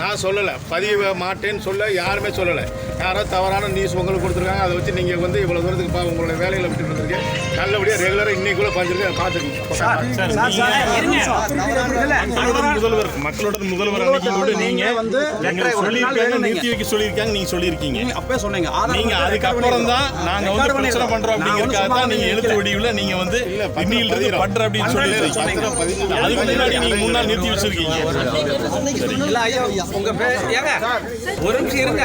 நான் சொல்லலை. பதிவு மாட்டேன்னு சொல்ல யாருமே சொல்லலை. யாரோ தவறான நியூஸ் உங்களுக்கு கொடுத்துருக்காங்க. அதை வச்சு நீங்கள் வந்து இவ்வளோ தூரத்துக்கு பா உங்களோட வேலையில் விட்டுட்டு இருந்திருக்கீங்க. நல்லபடியாக ரெகுலராக இன்னைக்குள்ள பதிஞ்சிருக்கு பார்த்துக்கோங்க முதல்வர் மக்களோட முதல்வர் அன்னைக்கு கூட நீங்க வந்து சொல்லியிருக்காங்க நிறுத்தி வைக்க சொல்லியிருக்காங்க நீங்க சொல்லியிருக்கீங்க. அப்பவே சொன்னீங்க. ஆதார் நீங்க வந்து அதுக்கப்புறம் தான் நாங்க வந்து பிரச்சனை பண்றோம் ஒண்ணும் அப்படிங்கறதுக்காக தான் சும்மா நீங்க எழுத்து. வடிவுல நீங்க வந்து இன்னிலிருந்து பதிகிறோம். பண்ற அப்படின்னு சொல்லி அதுக்கு முன்னாடி நீங்க மூணு நாள் நிறுத்தி வச்சிருக்கீங்க. இல்ல ஐயா உங்க பேர் ஏங்க ஒரு நிமிஷம் இருங்க.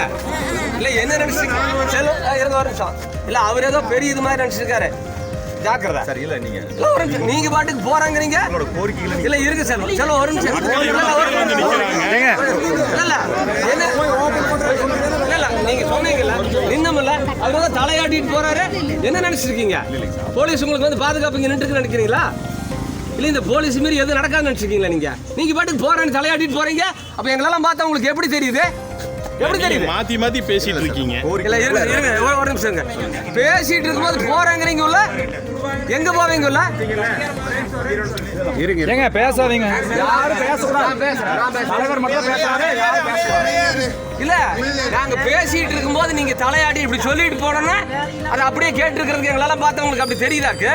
இல்ல என்ன நினைச்சிருக்கீங்க செல்வ ஆ, இருங்க ஒரு நிமிஷம். இல்ல அவர் ஏதோ பெரிய இது மாதிரி நினைச்சிருக்காரு. ஜாக்கிரதை. சார் இல்ல நீங்க. இல்ல ஒரு நிமிஷம் நீங்க பாட்டுக்கு போறாங்கிறீங்க? உங்களோட கோரிக்கைகளை இல்ல இருக்கு செல்வம் செல்வம் ஒரு நிமிஷம். இல்ல, இல்ல, என்ன? இல்ல, நீங்க சொன்னீங்கல்ல நின்னமில்ல அவர் வந்து தலையாட்டிட்டு போறாரு. என்ன நினைச்சிருக்கீங்க போலீஸ் உங்களுக்கு வந்து பாதுகாப்பு இங்க நின்று நினைக்கிறீங்களா? இல்ல இந்த போலீஸ் மீறி எதுவும் நடக்காதுன்னு நினைச்சிருக்கீங்களா நீங்க? நீங்க பாட்டுக்கு போறேன்னு தலையாட்டிட்டு போறீங்க. அப்ப எங்களெல்லாம் பார்த்தா உங்களுக்கு எப்படி தெரியுது? எப்படி தெரியுது? மாத்தி மாத்தி பேசிட்டு இருக்கீங்க. இல்ல இருங்க இருங்க ஒரு- ஒரு நிமிஷம் இருங்க. பேசிட்டு இருக்கும்போது போறேங்கிறீங்க உள்ள எங்க போவீங்க உள்ள ஏங்க பேசாதீங்க. யாரும் பேசக்கூடாது. நான் பேசுறேன் நான் பேசுறேன். தலைவர் மட்டும் பேசுறாரு யாரும் பேசுறாரு இல்ல நாங்க பேசிட்டு இருக்கும்போது நீங்க தலையாடி இப்படி சொல்லிட்டு போனோம்னா அதை அப்படியே கேட்டு இருக்கிறதுக்கு எங்களால பார்த்தா உங்களுக்கு அப்படி தெரியுதாக்கு?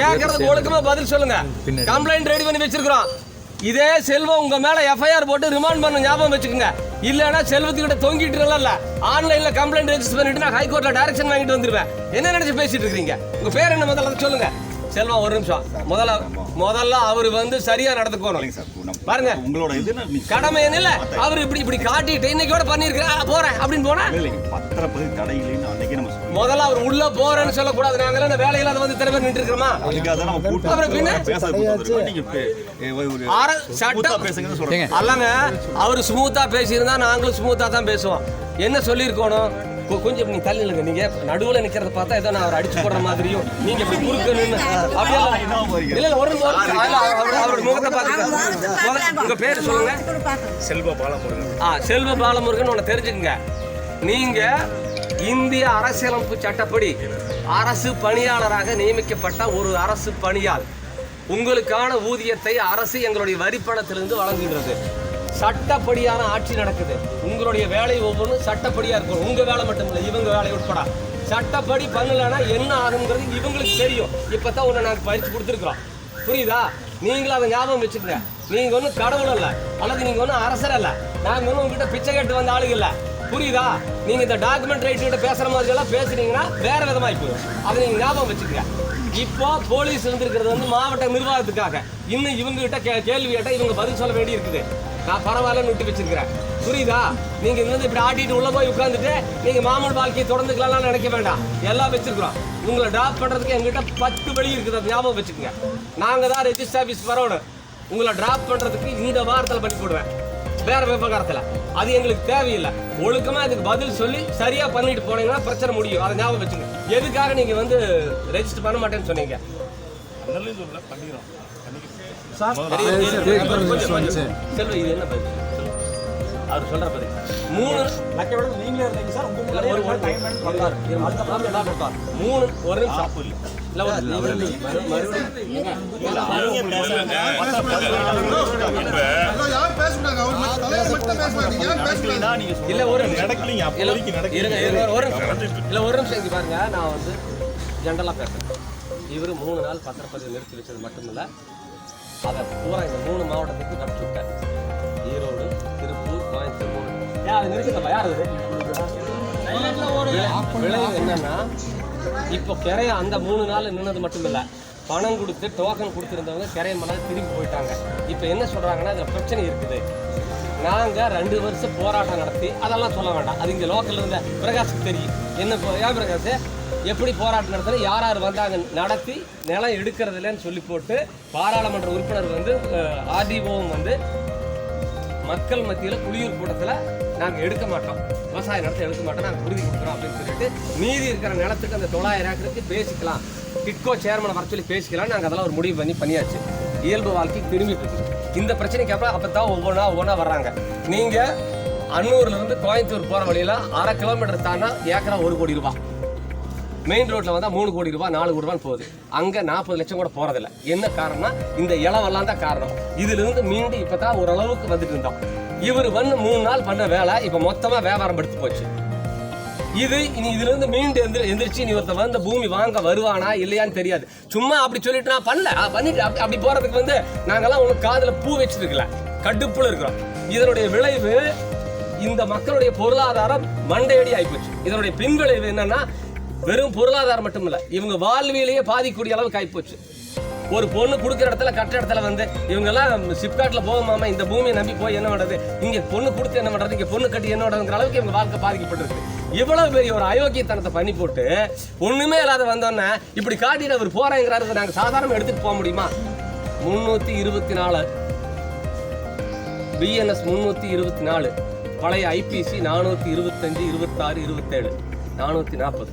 கேட்கறதுக்கு ஒழுக்கமா பதில் சொல்லுங்க. கம்ப்ளைண்ட் ரெடி பண்ணி வச்சிருக்கிறோம். இதே செல்வம் உங்க மேல எஃப்ஐஆர் போட்டு ரிமாண்ட் பண்ண ஞாபகம் வச்சுக்கோங்க. இல்லைன்னா செல்வத்துக்கிட்ட தொங்கிட்டு இல்ல ஆன்லைன்ல கம்ப்ளைண்ட் ரெஜிஸ்டர் பண்ணிட்டு நான் ஹைகோர்ட்ல டைரக்ஷன் வாங்கிட்டு வந்துருவேன். என்ன நினைச்சு பேசிட்டு இருக்கீங்க உங்க பேர் என்ன முதல்ல சொல்லுங்க. செல்வம் ஒரு நிமிஷம். முதல்ல முதல்ல அவர் வந்து சரியா நடந்துக்கணும். பாருங்க. உங்களோட இது கடமை என்ன இல்ல? அவர் இப்படி இப்படி காட்டிட்டு இன்னைக்கோட பண்ணிருக்கிறேன் போறேன் அப்படின்னு போனா? இல்லைங்க பத்திரப்பதி தடை இல்லைன்னு அன்னைக்கே நம்ம சொல்லுவோம் முதல்ல அவர் உள்ள போறேன்னு சொல்லக்கூடாது. நாங்க இந்த வேலையில அதை வந்து இத்தனை பேர் நின்று இருக்கிறோமா அப்புறம் பின்ன? சட்டம். சொல்றேன் அல்லங்க அவர் ஸ்மூத்தா பேசியிருந்தா நாங்களும் ஸ்மூத்தா தான் பேசுவோம். என்ன சொல்லியிருக்கணும்? கொஞ்சம் நீங்க தள்ளி நில்லுங்க. நீங்க நடுவுல நிக்கிறத பார்த்தா ஏதோ நான் அவர் அடிச்சு போடுற மாதிரியும் நீங்க இப்படி குறுக்க நின்னு அப்படியே இல்ல இல்ல ஒரு அவரோட முகத்தை பார்த்து உங்க பேர் சொல்லுங்க. செல்வ பாலமுருகன். ஆ செல்வ பாலமுருகன் ஒன்று தெரிஞ்சுக்கங்க. நீங்க இந்திய அரசியலமைப்பு சட்டப்படி அரசு பணியாளராக நியமிக்கப்பட்ட ஒரு அரசு பணியாள் உங்களுக்கான ஊதியத்தை அரசு எங்களுடைய வரிப்பணத்திலிருந்து வழங்குகிறது சட்டப்படியான ஆட்சி நடக்குது. உங்களுடைய வேலை ஒவ்வொன்றும் சட்டப்படியா இருக்கும். உங்க வேலை மட்டும் இல்லை இவங்க வேலை உட்பட. சட்டப்படி பண்ணலைன்னா என்ன ஆகுங்கிறது இவங்களுக்கு தெரியும். இப்பதான் உன்னை நாங்கள் பயிற்சி கொடுத்துருக்குறோம். புரியுதா? நீங்களும் அதை ஞாபகம் வச்சுக்கங்க. நீங்க ஒன்றும் கடவுள் இல்லை அல்லது நீங்க ஒன்றும் அரசர் அல்ல. நாங்க ஒன்றும் உங்ககிட்ட பிச்சை கேட்டு வந்த ஆளுங்க இல்ல. புரியுதா? நீங்க இந்த டாக்குமெண்ட் ரைட்டு கிட்ட பேசுற மாதிரி எல்லாம் பேசுனீங்கன்னா வேற விதமாய் போயிடும். அதை நீங்க ஞாபகம் வச்சுக்கங்க. இப்போ போலீஸ் இருந்திருக்கிறது வந்து மாவட்ட நிர்வாகத்துக்காக. இன்னும் இவங்க கிட்ட கே- கேள்வி கேட்டால் இவங்க பதில் சொல்ல வேண்டி இருக்குது நான் பரவாயில்லன்னு விட்டு வச்சிருக்கிறேன். புரியுதா? நீங்க இது வந்து இப்படி ஆட்டிட்டு உள்ள போய் உட்காந்துட்டு நீங்க மாமூல் வாழ்க்கையை தொடர்ந்துக்கலாம்னு நினைக்க வேண்டாம். எல்லாம் வச்சிருக்கிறோம். உங்களை டிராப் பண்றதுக்கு எங்ககிட்ட பத்து வழி இருக்குது. அது ஞாபகம் வச்சுக்கோங்க. நாங்க தான் ரெஜிஸ்டர் ஆஃபீஸ் வரணும். உங்களை டிராப் பண்றதுக்கு இந்த வாரத்தில் பண்ணி போடுவேன். வேற விவகாரத்தில். அது எங்களுக்கு தேவையில்லை. ஒழுக்கமா அதுக்கு பதில் சொல்லி சரியா பண்ணிட்டு போனீங்கன்னா பிரச்சனை முடியும். அதை ஞாபகம் வச்சுக்கோங்க. எதுக்காக நீங்க வந்து ரெஜிஸ்டர் பண்ண மாட்டேன்னு சொன்னீங்க? நல்லது சொல்ல பண்ணிக்கிறோம். செல்வம் இது என்ன பதில்? அவர் சொல்ற பதில். மூணு நீங்களே இருந்தீங்க சார். உங்க இல்ல, ஒரு- டைம்? மூணு ஒரு நிமிஷம். இல்ல ஒரு நடக்கலீங்க ஒரு இல்ல ஒரு நிமிஷம் பாருங்க நான் வந்து ஜென்ரலாக பேசுறேன் இவர் மூணு நாள் பத்திரப்பதிவு நிறுத்தி வச்சது மட்டும் அதை பூரா இந்த மூணு மாவட்டத்துக்கு கழிச்சு விட்டேன் ஈரோடு திருப்பூர் கோயம்புத்தூர் யார் யார் விளைவு என்னன்னா இப்போ கிரைய அந்த மூணு நாள் நின்னது மட்டும் இல்லை பணம் கொடுத்து டோக்கன் கொடுத்துருந்தவங்க கிரைய மணல் திரும்பி போயிட்டாங்க. இப்போ என்ன சொல்றாங்கன்னா அதில் பிரச்சனை இருக்குது. நாங்க ரெண்டு வருஷம் போராட்டம் நடத்தி அதெல்லாம் சொல்ல வேண்டாம். அது இங்கே லோக்கல்ல இருந்த பிரகாஷுக்கு தெரியும். என்ன ஏன் பிரகாஷ்? எப்படி போராட்டம் நடத்தினா யார் யார் வந்தாங்க நடத்தி நிலம் எடுக்கிறது இல்லைன்னு சொல்லி போட்டு பாராளுமன்ற உறுப்பினர் வந்து ஆர்டிஓவும் வந்து மக்கள் மத்தியில் குளியூர் கூட்டத்தில் நாங்கள் எடுக்க மாட்டோம். விவசாய நிலத்தை எடுக்க மாட்டோம் நாங்கள் உறுதி கொடுக்குறோம் அப்படின்னு சொல்லிட்டு மீதி இருக்கிற நிலத்துக்கு அந்த தொள்ளாயிரம் ஏக்கருக்கு பேசிக்கலாம். கிட்கோ சேர்மனை வர சொல்லி பேசிக்கலாம். நாங்கள் அதெல்லாம் ஒரு முடிவு பண்ணி பண்ணியாச்சு. இயல்பு வாழ்க்கை திரும்பிட்டு இருக்கு இந்த பிரச்சனைக்கு அப்புறம் அப்போ தான் ஒவ்வொன்றா ஒவ்வொன்றா வர்றாங்க. நீங்கள் அன்னூர்ல இருந்து கோயம்புத்தூர் போகிற வழியில் அரை கிலோமீட்டர் தாண்டா ஏக்கரா ஒரு கோடி ரூபா. மெயின் ரோட்டில் வந்தால் மூணு கோடி ரூபா நாலு கோடி ரூபான்னு போகுது. அங்கே நாற்பது லட்சம் கூட போகிறதில்ல என்ன காரணம்னா இந்த இளவெல்லாம் தான் காரணம். இதுல இருந்து இப்போ தான் ஓரளவுக்கு வந்துட்டு இருந்தோம். இவர் வந்து மூணு நாள் பண்ண வேலை இப்போ மொத்தமாக வியாபாரம் எடுத்து போச்சு. இது இனி இதுலேருந்து மீண்டு எந்திரி எந்திரிச்சு நீ ஒருத்தன் வந்து பூமி வாங்க வருவானா இல்லையான்னு தெரியாது. சும்மா அப்படி சொல்லிட்டு நான் பண்ணல பண்ணிட்டு அப்படி அப்படி போகிறதுக்கு வந்து நாங்கள்லாம் உனக்கு காதில் பூ வச்சிருக்கல. கடுப்புல இருக்கிறோம். இதனுடைய விளைவு இந்த மக்களுடைய பொருளாதாரம் மண்டையடி ஆகிப்போச்சு இதனுடைய பின்விளைவு என்னன்னா வெறும் பொருளாதாரம் மட்டும் இல்லை இவங்க வாழ்வியலையே பாதிக்கக்கூடிய அளவுக்கு ஆகிப்போச்சு ஒரு பொண்ணு கொடுக்குற இடத்துல கட்ட இடத்துல வந்து இவங்கெல்லாம் சிப்காட்டில் போக போகாம இந்த பூமியை நம்பி போய் என்ன பண்ணுறது இங்கே பொண்ணு கொடுத்து என்ன பண்ணுறது இங்கே பொண்ணு கட்டி என்ன பண்ணுறதுங்கிற அளவுக்கு இவங்க வாழ்க்கை பாதிக்கப்பட்டிருக்கு. இவ்வளவு பெரிய ஒரு அயோக்கியத்தனத்தை பண்ணி போட்டு ஒண்ணுமே இல்லாத வந்தோன்னே இப்படி காட்டிட்டு அவர் போறாங்கிறாரு நாங்க சாதாரண எடுத்துட்டு போக முடியுமா? முன்னூத்தி இருபத்தி நாலு. பிஎன்எஸ் முன்னூத்தி இருபத்தி நாலு. பழைய ஐபிசி நானூற்றி இருபத்தஞ்சு இருபத்தாறு இருபத்தேழு. நானூற்றி நாற்பது.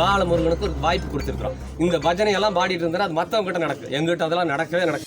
பாலமுருகனுக்கு ஒரு வாய்ப்பு கொடுத்துருக்குறோம். இந்த பஜனை எல்லாம் பாடிட்டு இருந்தா அது மற்றவங்க கிட்ட நடக்குது எங்கிட்ட அதெல்லாம் நடக்கவே நடக்கும்